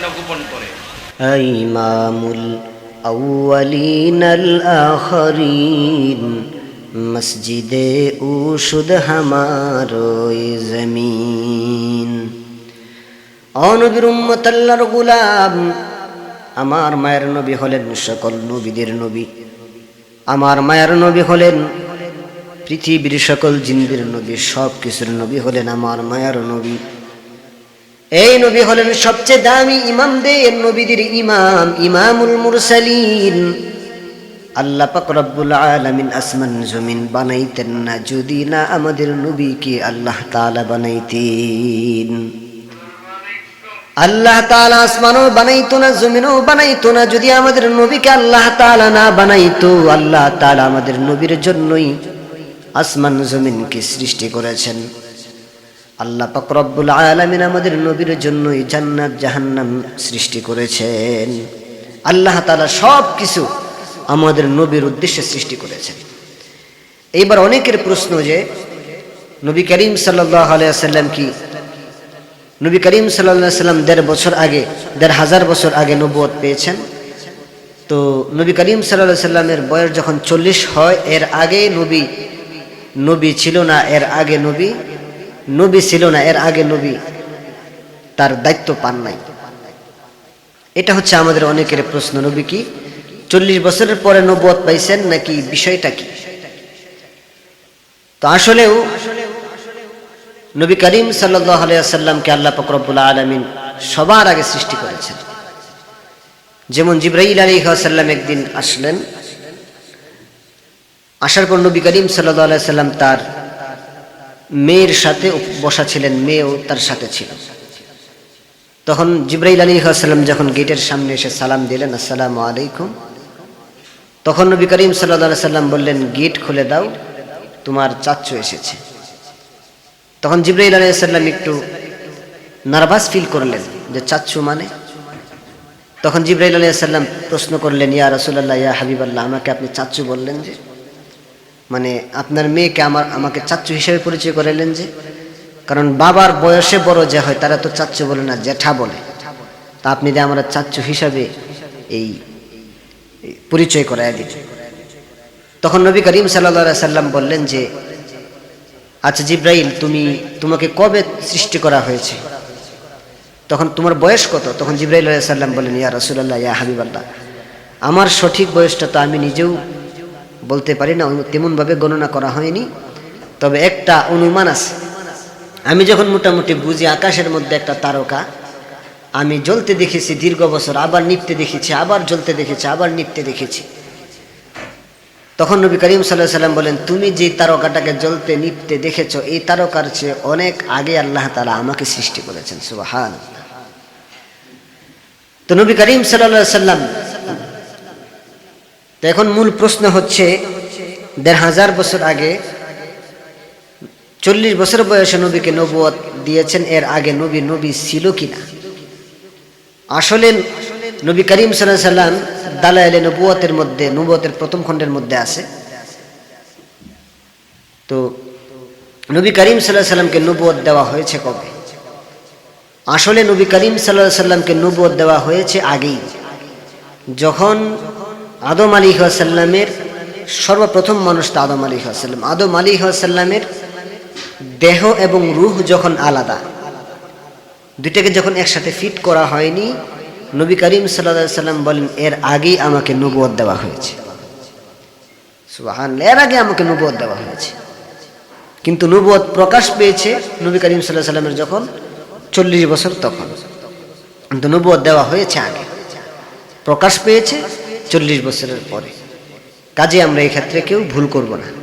জন্য গোপন করে। ইমামুল আউয়ালিন আল আখরিন, মসজিদে উশুদ হামারোই জমিন। অনবির উম্মত আল্লাহর গুলাম, আমার মায়ের নবী হলেন সকল নবীদের নবী। আমার মায়ের নবী হলেন পৃথিবীর সকল জিন্দির নবী সব কিছুর নবী হলেন আমার মায়ের নবী। এই নবী হলেন সবচেয়ে দামি ইমামদের নবীদের ইমাম, ইমামুল মুরসালিন। আল্লাহ পাক রব্বুল আলামিন আসমান জমিন বানাইতেন না, যদি না আমাদের নবীকে আল্লাহ তাআলা বানাইতেন। আল্লাহ তাআলা আসমানও বানাইতো না, জমিনও বানাইতো না, যদি আমাদের নবীকে আল্লাহ তাআলা না বানাইতো, আল্লাহ তাআলা আমাদের নবীর জন্যই আসমান জমিনকে সৃষ্টি করেছেন। আল্লাহ পাক রব্বুল আলামিন আমাদের নবীর জন্যই জান্নাত, জাহান্নাম সৃষ্টি করেছেন। আল্লাহ তাআলা সব কিছু আমাদের নবীর উদ্দেশ্যে সৃষ্টি করেছেন। এইবার অনেকের প্রশ্ন যে, নবী করিম আলিয়াল্লাম কি? নবী করিম সাল্লাম দেড় বছর আগে, দেড় হাজার বছর আগে নবুয়ত পেয়েছেন। তো নবী করিম সাল্লামের বয়স যখন চল্লিশ হয়, এর আগে নবী নবী ছিল না, এর আগে নবী নবী ছিল না, এর আগে নবী তার দায়িত্ব পান নাই। এটা হচ্ছে আমাদের অনেকের প্রশ্ন, নবী কি চল্লিশ বছরের পরে নবুয়ত পাইছেন নাকি বিষয়টা কি? তো আসলেও নবী করিম সাল্লামকে আল্লাহ ফকরবুল্লা আলমিন সবার আগে সৃষ্টি করেছেন। যেমন জিব্রাহিল আলী সাল্লাম একদিন আসলেন, আসার পর নবী করিম সাল্লাহ সাল্লাম তার মেয়ের সাথে বসা ছিলেন, মেয়েও তার সাথে ছিল। তখন জিব্রাইল আলী সাল্লাম যখন গেটের সামনে এসে সালাম দিলেন, আসসালামু আলাইকুম। তখন নবী করিম সাল্লা সাল্লাম বললেন, গেট খুলে দাও, তোমার চাচ্চু এসেছে। তখন জিব্রাইল আলী সাল্লাম একটু নার্ভাস ফিল করলেন, যে চাচ্চু মানে? তখন জিব্রাইল আলাইসাল্লাম প্রশ্ন করলেন, ইয়া রসুল্লাহ ইয়া হাবিবাল্লাহ, আমাকে আপনি চাচ্চু বললেন যে? মানে আপনার মেয়েকে আমার, আমাকে চাচ্চু হিসেবে পরিচয় করাইলেন যে, কারণ বাবার বয়সে বড় যে হয়, তারা তো চাচ্চু বলে না, জ্যাঠা বলে। তা আপনি যে আমরা চাচ্চু হিসাবে এই পরিচয় করাই দিন তখন নবী করিম সাল্লা সাল্লাম বললেন যে আচ্ছা জিব্রাইল, তুমি, তোমাকে কবে সৃষ্টি করা হয়েছে? তখন তোমার বয়স কত? তখন জিব্রাইল সাল্লাম বললেন, ইয়া রসুল্লাহ ইয়া হাবিবাল্লাহ, আমার সঠিক বয়সটা তো আমি নিজেও বলতে পারি না, তেমনভাবে গণনা করা হয়নি। তবে একটা অনুমান আছে। আমি যখন মোটামুটি বুঝি আকাশের মধ্যে একটা তারকা, আমি জ্বলতে দেখেছি দীর্ঘ বছর, আবার নিপতে দেখেছি, আবার জ্বলতে দেখেছি, আবার নিপতে দেখেছি। তখন নবী করিম সাল্লাহ সাল্লাম বলেন, তুমি যে তারকাটাকে জ্বলতে নিপতে দেখেছ, এই তারকার চেয়ে অনেক আগে আল্লাহ তালা আমাকে সৃষ্টি করেছেন সুবাহান তো নবী করিম সাল্লা সাল্লাম তো এখন মূল প্রশ্ন হচ্ছে, দেড় হাজার বছর আগে, চল্লিশ বছর বয়সে নবীকে নবুয়ত দিয়েছেন, এর আগে নবী নবী ছিল কিনা? আসলে নবী করিম সাল্লাম দালাইলে নবুয়তের মধ্যে নবুয়তের প্রথম খণ্ডের মধ্যে আছে। তো নবী করিম সাল্লাহ সাল্লামকে নবুয়ত দেওয়া হয়েছে কবে? আসলে নবী করিম সাল্লাহ সাল্লামকে নবুয়ত দেওয়া হয়েছে আগেই। যখন আদম আলী সাল্লামের সর্বপ্রথম মানুষ তো আদম আলী সাল্লাম আদম আলী সাল্লামের দেহ এবং রুহ যখন আলাদা, দুইটাকে যখন একসাথে ফিট করা হয়নি, নবী করিম সাল্লা সাল্লাম বলেন, এর আগেই আমাকে নবুয়ত দেওয়া হয়েছে। এর আগে আমাকে নবুয়ত দেওয়া হয়েছে। কিন্তু নবুয়ত প্রকাশ পেয়েছে নবী করিম সাল্লাহ সাল্লামের যখন চল্লিশ বছর তখন। কিন্তু নবুয়ত দেওয়া হয়েছে আগে। প্রকাশ পেয়েছে চল্লিশ বছরের পরে। কাজে আমরা এক্ষেত্রে ক্ষেত্রে কেউ ভুল করব না।